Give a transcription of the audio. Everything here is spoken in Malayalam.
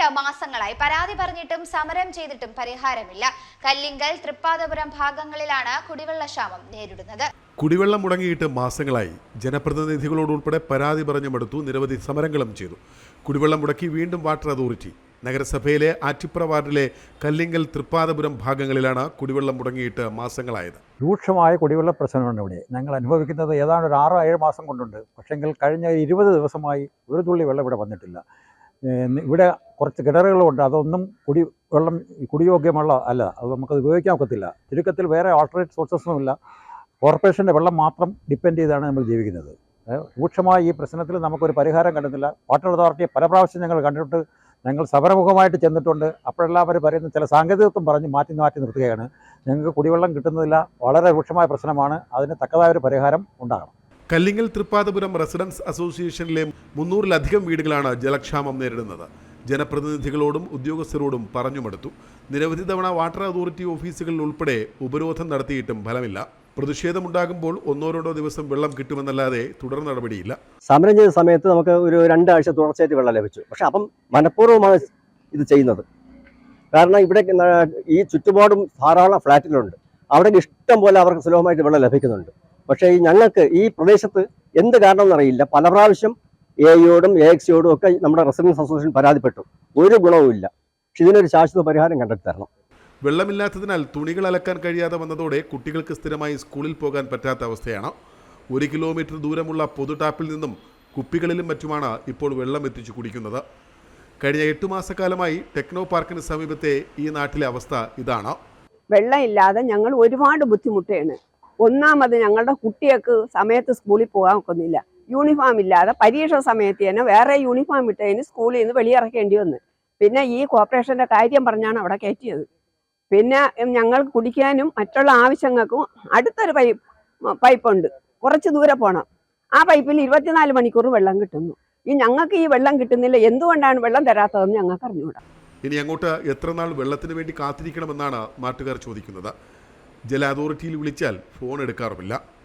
മുടങ്ങിയിട്ട് മാസങ്ങളായി. പരാതി പറഞ്ഞിട്ടും സമരം ചെയ്തിട്ടും പരിഹാരമില്ല. കല്ലിങ്കൽ തൃപ്പാദപുരം ഭാഗങ്ങളിലാണ് കുടിവെള്ള കുടിവെള്ളക്ഷാമം നേരിടുന്നത്. കുടിവെള്ളം മുടങ്ങിയിട്ട് മാസങ്ങളായി. ജനപ്രതിനിധികളോടുൾപ്പെടെ പരാതി പറഞ്ഞു മടുത്തു നിരവധി സമരങ്ങളും ചെയ്തു. കുടിവെള്ളം മുടക്കി വീണ്ടും വാട്ടർ അതോറിറ്റി. നഗരസഭയിലെ ആറ്റിപ്ര വാർഡിലെ കല്ലിങ്കൽ തൃപ്പാദപുരം ഭാഗങ്ങളിലാണ് കുടിവെള്ളം മുടങ്ങിയിട്ട് മാസങ്ങളായത്. രൂക്ഷമായ കുടിവെള്ള പ്രശ്നമാണ് ഇവിടെ. ഞങ്ങൾ അനുഭവിക്കുന്നത് ഏതാണ്ട് ഒരു ആറോ ഏഴ് മാസം കൊണ്ടുണ്ട്. പക്ഷെങ്കിൽ കഴിഞ്ഞ ഇരുപത് ദിവസമായി ഒരു തുള്ളി വെള്ളം ഇവിടെ വന്നിട്ടില്ല. ഇവിടെ കുറച്ച് കിണറുകളുണ്ട്. അതൊന്നും കുടി വെള്ളം കുടിയോഗ്യമുള്ള അല്ല. അത് നമുക്കത് ഉപയോഗിക്കാൻ ഒക്കത്തില്ല. ചുരുക്കത്തിൽ വേറെ ആൾട്ടർനേറ്റ് ഇല്ല. കോർപ്പറേഷന്റെ വെള്ളം മാത്രം ഡിപ്പെൻഡ് ചെയ്താണ് നമ്മൾ ജീവിക്കുന്നത്. രൂക്ഷമായ ഈ പ്രശ്നത്തിൽ നമുക്കൊരു പരിഹാരം കണ്ടെത്തില്ല. വാട്ടർ അതോറിറ്റിയെ പല പ്രാവശ്യം ഞങ്ങൾ കണ്ടിട്ട് ഞങ്ങൾ സമരമുഖമായിട്ട് ചെന്നിട്ടുണ്ട്. അപ്പോഴെല്ലാം അവർ പറയുന്ന ചില സാങ്കേതികത്വം പറഞ്ഞ് മാറ്റി മാറ്റി നിർത്തുകയാണ്. ഞങ്ങൾക്ക് കുടിവെള്ളം കിട്ടുന്നില്ല വളരെ രൂക്ഷമായ പ്രശ്നമാണ്. അതിന് തക്കതായ ഒരു പരിഹാരം ഉണ്ടാകണം. കല്ലിങ്കൽ തൃപ്പാതപുരം റെസിഡൻസ് അസോസിയേഷനിലെ മുന്നൂറിലധികം വീടുകളാണ് ജലക്ഷാമം നേരിടുന്നത്. ജനപ്രതിനിധികളോടും ഉദ്യോഗസ്ഥരോടും പറഞ്ഞുമെടുത്തു. നിരവധി തവണ വാട്ടർ അതോറിറ്റി ഓഫീസുകളിൽ ഉൾപ്പെടെ ഉപരോധം നടത്തിയിട്ടും ഫലമില്ല. പ്രതിഷേധമുണ്ടാകുമ്പോൾ ഒന്നോ രണ്ടോ ദിവസം വെള്ളം കിട്ടുമെന്നല്ലാതെ തുടർ നടപടിയില്ല. സമരം ചെയ്ത സമയത്ത് നമുക്ക് ഒരു രണ്ടാഴ്ച തുടർച്ചയായിട്ട് വെള്ളം ലഭിച്ചു. പക്ഷെ അപ്പം മനഃപൂർവമാണ് ഇത് ചെയ്യുന്നത്. കാരണം ഇവിടെ ഈ ചുറ്റുപാടും ധാരാളം ഫ്ലാറ്റുകളുണ്ട്. അവിടെ ഇഷ്ടം പോലെ അവർക്ക് സുലഭമായിട്ട് വെള്ളം ലഭിക്കുന്നുണ്ട്. പക്ഷേ ഈ ഞങ്ങൾക്ക് ഈ പ്രദേശത്ത് എന്ത് കാരണം എന്നറിയില്ല പല പ്രാവശ്യം എയോടും എ എക്സിയോടും ഒക്കെ നമ്മുടെ റെസിഡൻസ് അസോസിയേഷൻ പരാതിപ്പെട്ടു. ഒരു ഗുണവുമില്ല പക്ഷെ ഇതിനൊരു ശാശ്വത പരിഹാരം കണ്ടെത്തി തരണം. വെള്ളമില്ലാത്തതിനാൽ തുണികൾ അലക്കാൻ കഴിയാതെ വന്നതോടെ കുട്ടികൾക്ക് സ്ഥിരമായി സ്കൂളിൽ പോകാൻ പറ്റാത്ത അവസ്ഥയാണ്. ഒരു കിലോമീറ്റർ ദൂരമുള്ള പൊതു ടാപ്പിൽ നിന്നും കുപ്പികളിലും മറ്റുമാണ് ഇപ്പോൾ വെള്ളം എത്തിച്ചു കുടിക്കുന്നത്. കഴിഞ്ഞ എട്ട് മാസക്കാലമായി ടെക്നോ പാർക്കിന് സമീപത്തെ ഈ നാട്ടിലെ അവസ്ഥ ഇതാണ്. വെള്ളമില്ലാതെ ഞങ്ങൾ ഒരുപാട് ബുദ്ധിമുട്ടാണ്. ഒന്നാമത് ഞങ്ങളുടെ കുട്ടികൾക്ക് സമയത്ത് സ്കൂളിൽ പോകാൻ ഒക്കുന്നില്ല. യൂണിഫോം ഇല്ലാതെ പരീക്ഷ സമയത്ത് തന്നെ വേറെ യൂണിഫോം ഇട്ടതിന് സ്കൂളിൽ നിന്ന് വെളിയിറക്കേണ്ടി വന്നു. പിന്നെ ഈ കോർപ്പറേഷന്റെ കാര്യം പറഞ്ഞാണ് അവിടെ കയറ്റിയത്. പിന്നെ ഞങ്ങൾ കുടിക്കാനും മറ്റുള്ള ആവശ്യങ്ങൾക്കും അടുത്തൊരു പൈപ്പ് പൈപ്പുണ്ട്. കുറച്ച് ദൂരെ പോകണം ആ പൈപ്പിൽ ഇരുപത്തിനാല് മണിക്കൂർ വെള്ളം കിട്ടുന്നു. ഈ ഞങ്ങൾക്ക് ഈ വെള്ളം കിട്ടുന്നില്ല. എന്തുകൊണ്ടാണ് വെള്ളം തരാത്തതെന്ന് ഞങ്ങൾക്ക് അറിഞ്ഞുകൂടാ ഇനി അങ്ങോട്ട് എത്ര നാൾ വെള്ളത്തിന് വേണ്ടി കാത്തിരിക്കണമെന്നാണ് നാട്ടുകാർ ചോദിക്കുന്നത്. ജല അതോറിറ്റിയിൽ വിളിച്ചാൽ ഫോൺ എടുക്കാറുമില്ല.